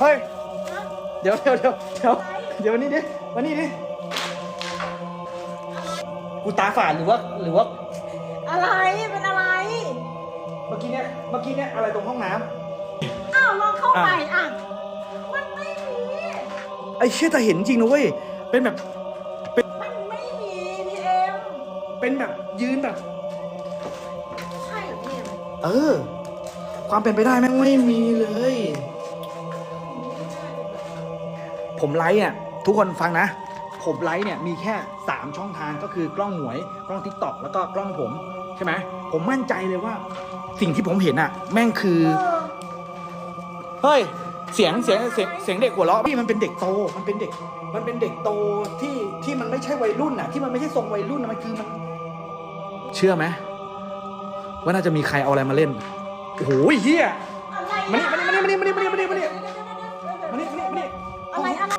เฮ้ย เดี๋ยวเดี๋ยวเดี๋ยวเดี๋ยวเดี๋ยววันนี้ดิวันนี้ดิ กูตาฝาดหรือว่าหรือว่า อะไร เป็นอะไร เมื่อกี้เนี่ย เมื่อกี้เนี่ยอะไรตรงห้องน้ำอ้าวลองเข้าไปอะ มันไม่มีไอ้เชี่ยแต่เห็นจริงนะเว้ย เป็นแบบ มันไม่มีพี่เอ็มเป็นแบบยืนแบบ ใช่พี่เอ็มเออ ความเป็นไปได้แม่งไม่มีเลย ผมไลฟ์เนี่ยทุกคนฟังนะ ผมไลฟ์เนี่ยมีแค่ 3 ช่องทางก็คือกล้องหวย กล้องทิกตอกแล้วก็กล้องผมใช่ไหมผมมั่นใจเลยว่า สิ่งที่ผมเห็นอะแม่งคือเฮ้ยเสียงเสียงเสียงเด็กหัวเราะพี่มันเป็นเด็กโตมันเป็นเด็ก มันเป็นเด็กโตที่ที่มันไม่ใช่วัยรุ่นอะที่มันไม่ใช่ทรงวัยรุ่นอะมันคือมัน เชื่อไหมว่าน่าจะมีใครเอาอะไรมาเล่นโอ้ยเฮียมัน